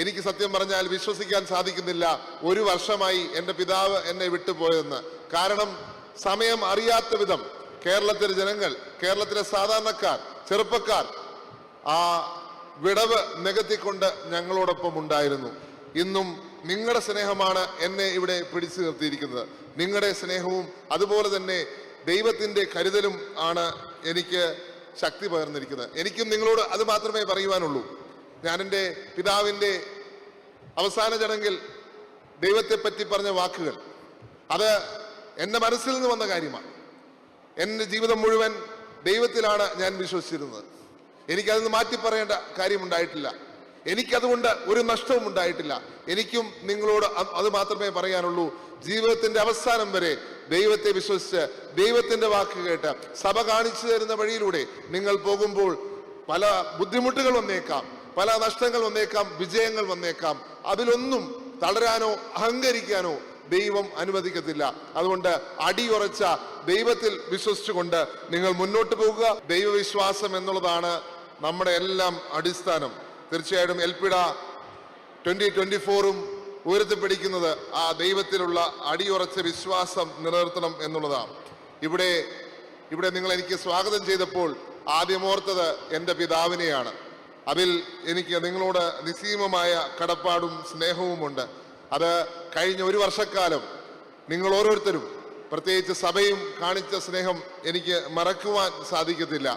എനിക്ക് സത്യം പറഞ്ഞാൽ വിശ്വസിക്കാൻ സാധിക്കുന്നില്ല. ഒരു വർഷമായി എന്റെ പിതാവ് എന്നെ വിട്ടുപോയെന്ന്. കാരണം സമയം അറിയാത്ത വിധം കേരളത്തിലെ ജനങ്ങൾ കേരളത്തിലെ സാധാരണക്കാർ ചെറുപ്പക്കാർ ആ വിടവ് നികത്തിക്കൊണ്ട് ഞങ്ങളോടൊപ്പം ഉണ്ടായിരുന്നു. ഇന്നും നിങ്ങളുടെ സ്നേഹമാണ് എന്നെ ഇവിടെ പിടിച്ചു നിർത്തിയിരിക്കുന്നത്. നിങ്ങളുടെ സ്നേഹവും അതുപോലെ തന്നെ ദൈവത്തിന്റെ കരുതലും ആണ് എനിക്ക് ശക്തി പകർന്നിരിക്കുന്നത്. എനിക്കും നിങ്ങളോട് അത് മാത്രമേ പറയുവാനുള്ളൂ. ഞാൻ എന്റെ പിതാവിന്റെ അവസാന ചടങ്ങിൽ ദൈവത്തെ പറ്റി പറഞ്ഞ വാക്കുകൾ. അത് എന്റെ മനസ്സിൽ നിന്ന് വന്ന കാര്യമാണ്. എന്റെ ജീവിതം മുഴുവൻ ദൈവത്തിലാണ് ഞാൻ വിശ്വസിച്ചിരുന്നത്. എനിക്കതിന് മാറ്റി പറയേണ്ട കാര്യമുണ്ടായിട്ടില്ല. എനിക്കതുകൊണ്ട് ഒരു നഷ്ടവും ഉണ്ടായിട്ടില്ല. എനിക്കും നിങ്ങളോട് അത് മാത്രമേ പറയാനുള്ളൂ. ജീവിതത്തിന്റെ അവസാനം വരെ ദൈവത്തെ വിശ്വസിച്ച് ദൈവത്തിന്റെ വാക്ക് കേട്ട് സഭ കാണിച്ചു തരുന്ന വഴിയിലൂടെ നിങ്ങൾ പോകുമ്പോൾ പല ബുദ്ധിമുട്ടുകൾ വന്നേക്കാം. പല നഷ്ടങ്ങൾ വന്നേക്കാം വിജയങ്ങൾ വന്നേക്കാം. അതിലൊന്നും തളരാനോ അഹങ്കരിക്കാനോ ദൈവം അനുവദിക്കത്തില്ല. അതുകൊണ്ട് അടിയുറച്ച ദൈവത്തിൽ വിശ്വസിച്ചുകൊണ്ട് നിങ്ങൾ മുന്നോട്ട് പോകുക. ദൈവവിശ്വാസം എന്നുള്ളതാണ് നമ്മുടെ എല്ലാം അടിസ്ഥാനം. തീർച്ചയായിട്ടും എൽപിട ട്വന്റി ട്വന്റി ഫോറും ഉയർത്തിപ്പിടിക്കുന്നത് ആ ദൈവത്തിലുള്ള അടിയുറച്ച വിശ്വാസം നിലനിർത്തണം എന്നുള്ളതാണ്. ഇവിടെ ഇവിടെ നിങ്ങൾ എനിക്ക് സ്വാഗതം ചെയ്തപ്പോൾ ആദ്യമോർത്തത് എന്റെ പിതാവിനെയാണ്. അതിൽ എനിക്ക് നിങ്ങളോട് നിസ്സീമമായ കടപ്പാടും സ്നേഹവുമുണ്ട്. അത് കഴിഞ്ഞ ഒരു വർഷക്കാലം നിങ്ങൾ ഓരോരുത്തരും പ്രത്യേകിച്ച് സഭയും കാണിച്ച സ്നേഹം എനിക്ക് മറക്കുവാൻ സാധിക്കത്തില്ല.